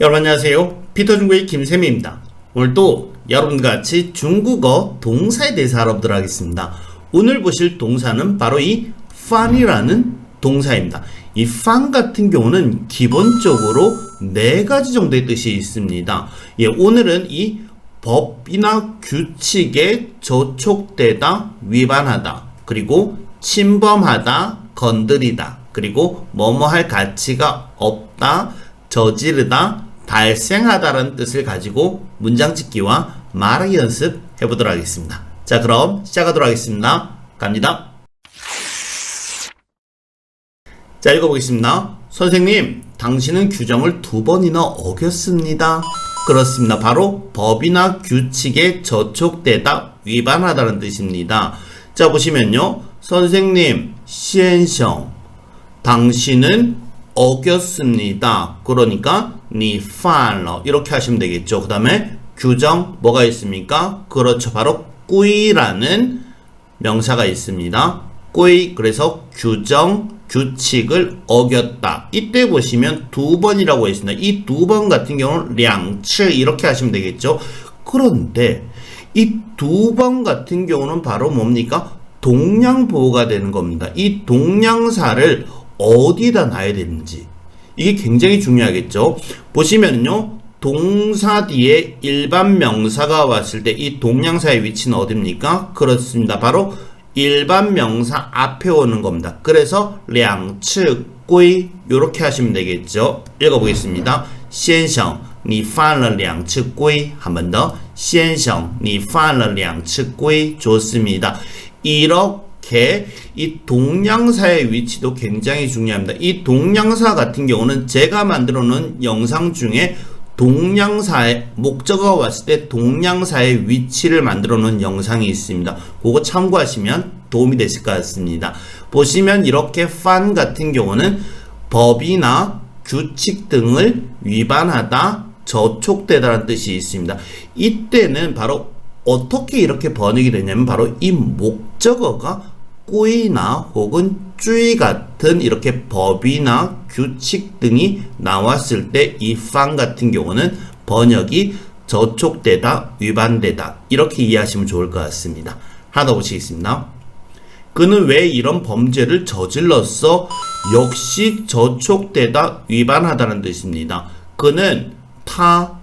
여러분 안녕하세요. 피터 중국의 김쌤입니다. 오늘 또 여러분과 같이 중국어 동사에 대해서 알아보도록 하겠습니다. 오늘 보실 동사는 바로 이 fun이라는 동사입니다. 이 fun 같은 경우는 기본적으로 네 가지 정도의 뜻이 있습니다. 예, 오늘은 이 법이나 규칙에 저촉되다, 위반하다, 그리고 침범하다, 건드리다, 그리고 뭐뭐 할 가치가 없다, 저지르다, 발생하다라는 뜻을 가지고 문장 짓기와 말하기 연습 해보도록 하겠습니다. 자, 그럼 시작하도록 하겠습니다. 갑니다. 자, 읽어보겠습니다. 선생님, 당신은 규정을 두 번이나 어겼습니다. 그렇습니다. 바로 법이나 규칙에 저촉되다, 위반하다는 뜻입니다. 자, 보시면요. 선생님, 시엔성, 당신은 어겼습니다. 그러니까 니犯了 이렇게 하시면 되겠죠. 그 다음에 규정 뭐가 있습니까? 그렇죠. 바로 꾸이라는 명사가 있습니다. 꾸이 그래서 규정 규칙을 어겼다. 이때 보시면 두 번이라고 있습니다. 이 두 번 같은 경우는 량치 이렇게 하시면 되겠죠. 그런데 이 두 번 같은 경우는 바로 뭡니까? 동량보호가 되는 겁니다. 이 동량사를 어디다 놔야 되는지 이게 굉장히 중요하겠죠. 보시면요. 동사 뒤에 일반 명사가 왔을 때 이 동량사의 위치는 어딥니까? 그렇습니다. 바로 일반 명사 앞에 오는 겁니다. 그래서 량치 quy 이렇게 하시면 되겠죠. 읽어보겠습니다. 先生,你犯了两次规. 한 번 더. 先生,你犯了两次规. 좋습니다. 이렇게 이 동량사의 위치도 굉장히 중요합니다. 이 동량사 같은 경우는 제가 만들어 놓은 영상 중에 동량사의 목적어가 왔을 때 동량사의 위치를 만들어 놓은 영상이 있습니다. 그거 참고하시면 도움이 되실 것 같습니다. 보시면 이렇게 fan 같은 경우는 법이나 규칙 등을 위반하다, 저촉되다라는 뜻이 있습니다. 이때는 바로 어떻게 이렇게 번역이 되냐면 바로 이 목적어가 꾸이나 혹은 쭈이 같은 이렇게 법이나 규칙 등이 나왔을 때 이 판 같은 경우는 번역이 저촉되다, 위반되다 이렇게 이해하시면 좋을 것 같습니다. 하나 더 보시겠습니다. 그는 왜 이런 범죄를 저질렀어? 역시 저촉되다, 위반하다는 뜻입니다. 그는 타,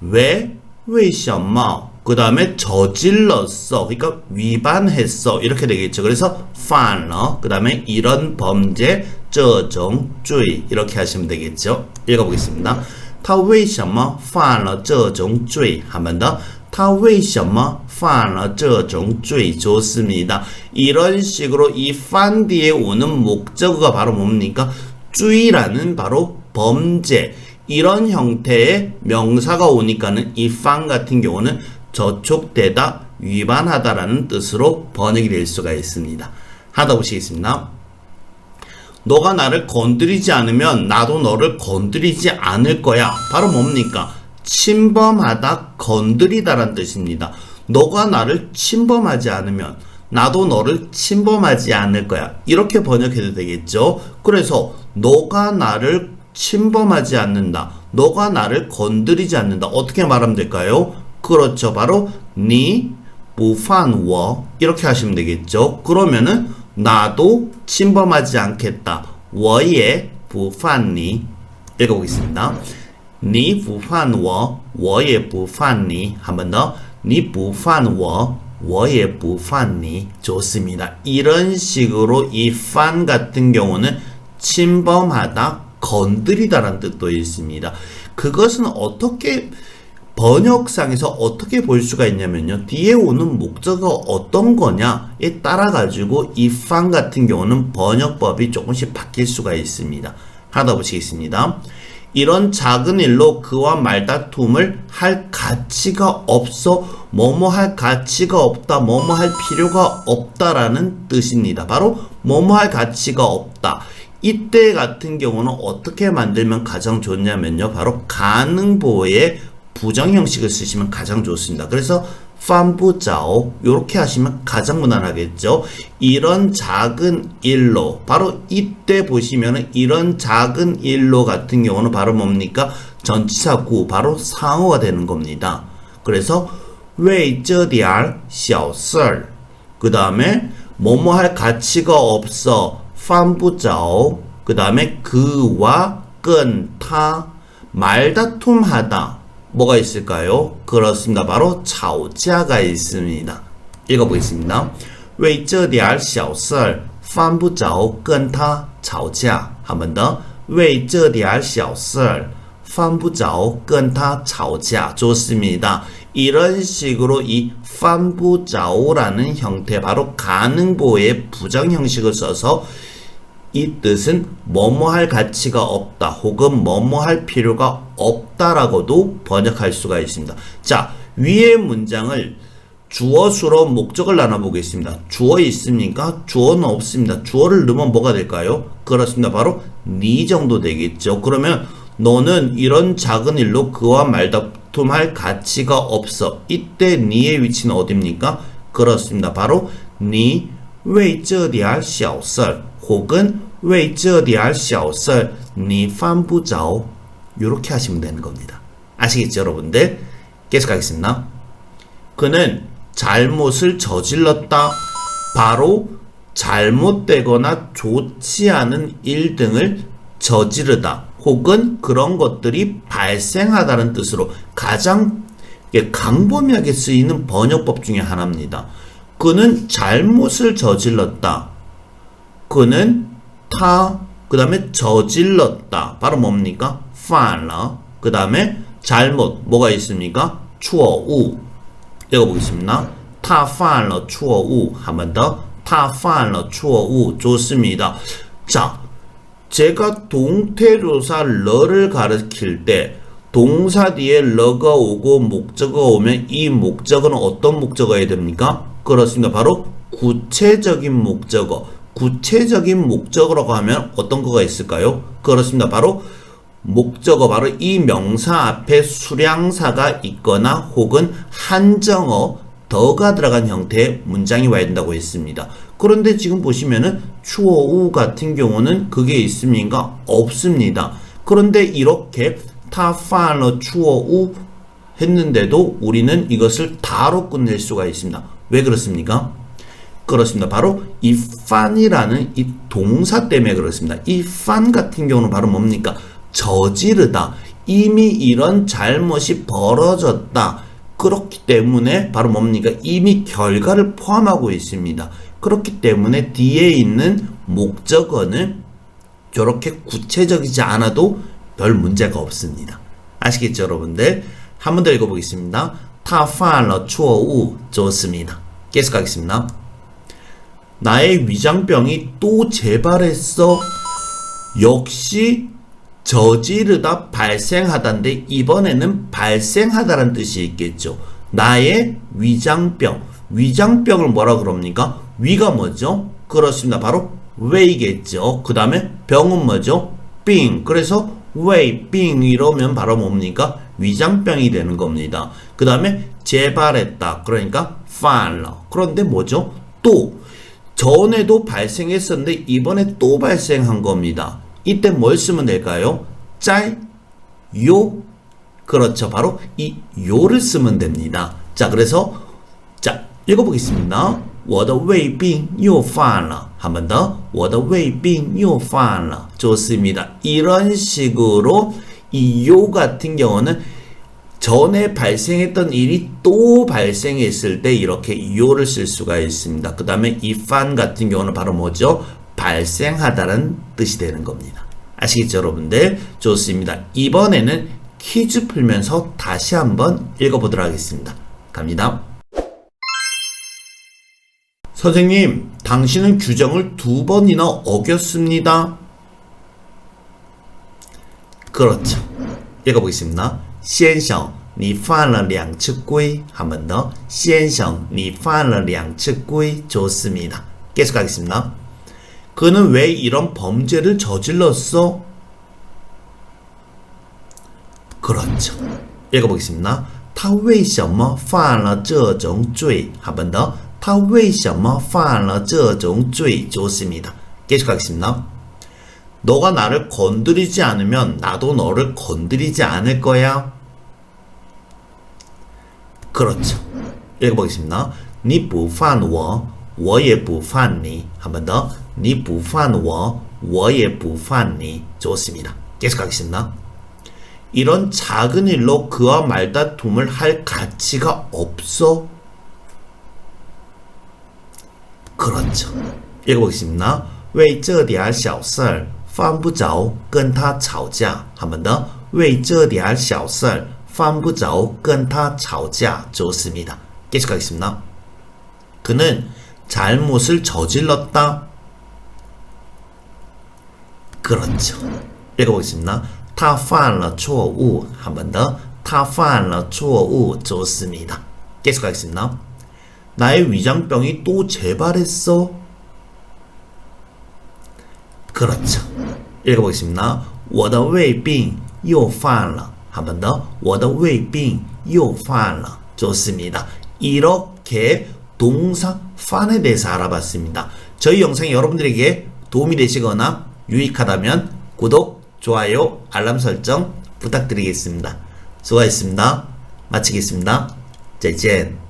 왜, 왜이 엄마 그 다음에 저질렀어. 그러니까 위반했어. 이렇게 되겠죠. 그래서 犯了. 그 다음에 이런 범죄, 这种罪 이렇게 하시면 되겠죠. 읽어보겠습니다. 他为什么犯了这种罪? 한번 더. 他为什么犯了这种罪? 좋습니다. 이런 식으로 이犯 뒤에 오는 목적어가 바로 뭡니까? 罪라는 바로 범죄. 이런 형태의 명사가 오니까는 이 fan 같은 경우는 저촉되다, 위반하다라는 뜻으로 번역이 될 수가 있습니다. 하다 보시겠습니다. 너가 나를 건드리지 않으면 나도 너를 건드리지 않을 거야. 바로 뭡니까? 침범하다, 건드리다라는 뜻입니다. 너가 나를 침범하지 않으면 나도 너를 침범하지 않을 거야. 이렇게 번역해도 되겠죠? 그래서 너가 나를 침범하지 않는다. 너가 나를 건드리지 않는다. 어떻게 말하면 될까요? 그렇죠. 바로 니 부판워 이렇게 하시면 되겠죠. 그러면은 나도 침범하지 않겠다. 워의 부판니 읽어보겠습니다. 니 부판워 워의 부판니 한 번 더. 니 부판워 워의 부판니 좋습니다. 이런 식으로 이 판 같은 경우는 침범하다, 건드리다라는 뜻도 있습니다. 그것은 어떻게 번역상에서 어떻게 볼 수가 있냐면요. 뒤에 오는 목적어가 어떤 거냐에 따라 가지고 이 fan 같은 경우는 번역법이 조금씩 바뀔 수가 있습니다. 하나 더 보시겠습니다. 이런 작은 일로 그와 말다툼을 할 가치가 없어 뭐뭐 할 가치가 없다 뭐뭐 할 필요가 없다라는 뜻입니다. 바로 뭐뭐 할 가치가 없다. 이때 같은 경우는 어떻게 만들면 가장 좋냐면요. 바로 가능보의 부정 형식을 쓰시면 가장 좋습니다. 그래서 판부자오 이렇게 하시면 가장 무난하겠죠. 이런 작은 일로 바로 이때 보시면은 이런 작은 일로 같은 경우는 바로 뭡니까? 전치사 구 바로 상어가 되는 겁니다. 그래서 为这点儿小事儿그 다음에 뭐뭐 할 가치가 없어 犯不着그 다음에 그와 끈타 말다툼하다 뭐가 있을까요? 그렇습니다. 바로 吵架가 있습니다. 읽어보겠습니다. 为这点小事儿犯不着跟他吵架。한 번 더. 为这点小事儿犯不着跟他吵架. 좋습니다. 이런 식으로 이 판부자오라는 형태 바로 가능보의 부정 형식을 써서 이 뜻은 뭐뭐 할 가치가 없다 혹은 뭐뭐 할 필요가 없다라고도 번역할 수가 있습니다. 자, 위의 문장을 주어, 수로 목적을 나눠보겠습니다. 주어 있습니까? 주어는 없습니다. 주어를 넣으면 뭐가 될까요? 그렇습니다. 바로 니 정도 되겠죠. 그러면 너는 이런 작은 일로 그와 말다툼할 가치가 없어. 이때 니의 위치는 어딥니까? 그렇습니다. 바로 니 웨이저디알 샤오썰 혹은 왜 저리 할 샤오썰 니 판부자오 이렇게 하시면 되는 겁니다. 아시겠죠 여러분들? 계속하겠습니다. 그는 잘못을 저질렀다. 바로 잘못되거나 좋지 않은 일 등을 저지르다 혹은 그런 것들이 발생하다는 뜻으로 가장 강범위하게 쓰이는 번역법 중의 하나입니다. 그는 잘못을 저질렀다. 그는 타, 그 다음에 저질렀다. 바로 뭡니까? 犯了. 그 다음에 잘못, 뭐가 있습니까? 错误. 읽어보겠습니다. 他犯了错误. 한 번 더. 他犯了错误. 좋습니다. 자, 제가 동태조사 러를 가르칠 때 동사 뒤에 러가 오고 목적어가 오면 이 목적어는 어떤 목적어야 됩니까? 그렇습니다. 바로 구체적인 목적어. 구체적인 목적어라고 하면 어떤 거가 있을까요? 그렇습니다. 바로 목적어 바로 이 명사 앞에 수량사가 있거나 혹은 한정어 더가 들어간 형태의 문장이 와야 된다고 했습니다. 그런데 지금 보시면은 추어우 같은 경우는 그게 있습니까? 없습니다. 그런데 이렇게 타파너 추어우 했는데도 우리는 이것을 다로 끝낼 수가 있습니다. 왜 그렇습니까? 그렇습니다. 바로 이 fan이라는 이 동사 때문에 그렇습니다. 이 fan 같은 경우는 바로 뭡니까? 저지르다. 이미 이런 잘못이 벌어졌다. 그렇기 때문에 바로 뭡니까? 이미 결과를 포함하고 있습니다. 그렇기 때문에 뒤에 있는 목적어는 저렇게 구체적이지 않아도 별 문제가 없습니다. 아시겠죠, 여러분들? 한 번 더 읽어보겠습니다. 타파러 추어우 좋습니다. 계속하겠습니다. 나의 위장병이 또 재발했어. 역시 저지르다 발생하다인데 이번에는 발생하다라는 뜻이 있겠죠. 나의 위장병. 위장병을 뭐라 그럽니까? 위가 뭐죠? 그렇습니다. 바로 웨이겠죠. 그 다음에 병은 뭐죠? 빙. 그래서 웨이, 빙 이러면 바로 뭡니까? 위장병이 되는 겁니다. 그 다음에 재발했다. 그러니까 fallo. 그런데 뭐죠? 또 전에도 발생했었는데 이번에 또 발생한 겁니다. 이때 뭘 쓰면 될까요? 짤, 요. 그렇죠. 바로 이 요를 쓰면 됩니다. 자, 그래서 자, 읽어보겠습니다. 我的胃病又犯了. 한 번 더. 我的胃病又犯了. 좋습니다. 이런 식으로 이 요 같은 경우는 전에 발생했던 일이 또 발생했을 때 이렇게 요를 쓸 수가 있습니다. 그 다음에 이판 같은 경우는 바로 뭐죠? 발생하다는 뜻이 되는 겁니다. 아시겠죠, 여러분들? 좋습니다. 이번에는 퀴즈 풀면서 다시 한번 읽어보도록 하겠습니다. 갑니다. 선생님, 당신은 규정을 두 번이나 어겼습니다. 그렇죠. 읽어보겠습니다. 先生,你犯了两次规. 한 번 더. 先生,你犯了两次规. 좋습니다. 계속하겠습니다. 그는 왜 이런 범죄를 저질렀어? 그렇죠. 읽어보겠습니다. 他为什么犯了这种罪? 한 번 더. 他为什么犯了这种罪? 좋습니다. 계속하겠습니다. 너가 나를 건드리지 않으면 나도 너를 건드리지 않을 거야. 그렇죠. 읽어보겠습니다. 你不犯我,我也不犯你. 한 번 더. 你不犯我,我也不犯你. 좋습니다. 계속하겠습니다. 이런 작은 일로 그와 말다툼을 할 가치가 없어. 그렇죠. 읽어보겠습니다. 为这点小事儿犯不着跟他吵架。한 번 더. 为这点小事儿 犯不着跟他吵架. 좋습니다. 계속하겠습니다. 그는 잘못을 저질렀다. 그렇죠. 읽어보겠습니다. 他犯了错误. 한 번 더. 他犯了错误. 좋습니다. 계속하겠습니다. 나의 위장병이 또 재발했어. 그렇죠. 읽어보겠습니다. 我的胃病又犯了. 한 번 더. 我的胃病又犯了. 좋습니다. 이렇게 동사 판에 대해서 알아봤습니다. 저희 영상이 여러분들에게 도움이 되시거나 유익하다면 구독, 좋아요, 알람 설정 부탁드리겠습니다. 수고하셨습니다. 마치겠습니다. 再见。